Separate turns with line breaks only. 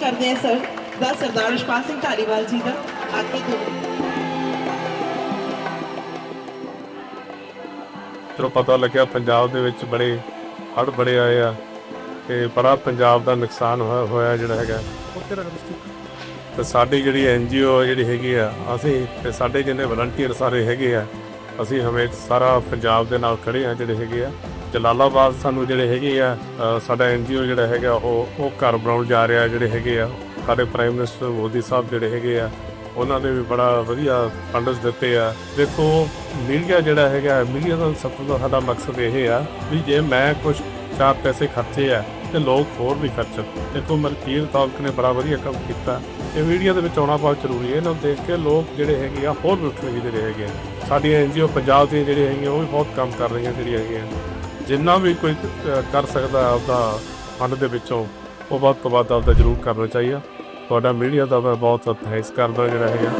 ਕਰਦੇ ਹਾਂ ਸਰ ਦਾ ਸਰਦਾਰ ਰਿਸ਼ਪਾਲ ਸਿੰਘ ਧਾਲੀਵਾਲ ਜੀ ਦਾ। ਆਗੇ ਤੋਂ
ਚਲੋ ਪਤਾ ਲੱਗਿਆ ਪੰਜਾਬ ਦੇ ਵਿੱਚ ਬੜੇ ਹੜ੍ਹ ਬੜੇ ਆਏ ਆ ਤੇ ਬੜਾ ਪੰਜਾਬ ਦਾ ਨੁਕਸਾਨ ਹੋਇਆ ਹੋਇਆ ਜਿਹੜਾ ਹੈਗਾ। ਤੇ ਸਾਡੀ ਜਿਹੜੀ ਐਨਜੀਓ ਜਿਹੜੀ ਹੈਗੀ ਆ ਅਸੀਂ ਤੇ ਸਾਡੇ ਜਿੰਨੇ ਵਲੰਟੀਅਰ ਸਾਰੇ ਹੈਗੇ ਆ ਅਸੀਂ ਹਮੇਸ਼ਾ ਸਾਰਾ ਪੰਜਾਬ ਦੇ ਨਾਲ ਖੜੇ ਆ ਜਿਹੜੇ ਹੈਗੇ ਆ। ਜਲਾਲਾਬਾਦ ਸਾਨੂੰ ਜਿਹੜੇ ਹੈਗੇ ਆ ਅ, ਸਾਡਾ ਐਨਜੀਓ ਜਿਹੜਾ ਹੈਗਾ ਉਹ ਉਹ ਘਰ ਬਣਾਉਣ ਜਾ ਰਿਹਾ ਜਿਹੜੇ ਹੈਗੇ ਆ। ਸਾਡੇ ਪ੍ਰਾਈਮ ਮਿਨਿਸਟਰ ਮੋਦੀ ਸਾਹਿਬ ਜਿਹੜੇ ਹੈਗੇ ਆ ਉਹਨਾਂ ਨੇ ਵੀ ਬੜਾ ਵਧੀਆ ਫੰਡਸ ਦਿੱਤੇ ਆ। ਦੇਖੋ ਮੀਡੀਆ ਜਿਹੜਾ ਹੈਗਾ ਮੀਡੀਆ ਦਾ ਸਭ ਤੋਂ ਸਾਡਾ ਮਕਸਦ ਇਹ ਆ ਵੀ ਜੇ ਮੈਂ ਕੁਝ ਚਾਰ ਪੈਸੇ ਖਰਚੇ ਆ ਤੇ ਲੋਕ ਹੋਰ ਵੀ ਖਰਚਣ। ਦੇਖੋ ਮਲਕੀਰ ਤਾਲਕ ਨੇ ਬੜਾ ਵਧੀਆ ਕੰਮ ਕੀਤਾ। ਇਹ ਮੀਡੀਆ ਦੇ ਵਿੱਚ ਆਉਣਾ ਬਹੁਤ ਜ਼ਰੂਰੀ ਹੈ। ਇਹਨਾਂ ਨੂੰ ਦੇਖ ਕੇ ਲੋਕ ਜਿਹੜੇ ਹੈਗੇ ਆ ਹੋਰ ਵੀ ਉੱਠਣਗੇ ਜਿਹੜੇ ਹੈਗੇ ਆ। ਸਾਡੀਆਂ ਐਨਜੀਓ ਪੰਜਾਬ ਦੀਆਂ ਜਿਹੜੀਆਂ ਹੈਗੀਆਂ ਉਹ ਵੀ ਬਹੁਤ ਕੰਮ ਕਰ ਰਹੀਆਂ ਜਿਹੜੀਆਂ ਹੈਗੀਆਂ। ਜਿੰਨਾ ਵੀ ਕੋਈ ਕਰ ਸਕਦਾ ਆਪਦਾ ਫੰਡ ਦੇ ਵਿੱਚੋਂ, ਉਹ ਵੱਧ ਤੋਂ ਵੱਧ ਆਪਦਾ ਜ਼ਰੂਰ ਕਰਨਾ ਚਾਹੀਦਾ। ਤੁਹਾਡਾ ਮੀਡੀਆ ਦਾ ਮੈਂ ਬਹੁਤ ਥੈਂਕਸ ਕਰਦਾ ਜਿਹੜਾ ਹੈਗਾ।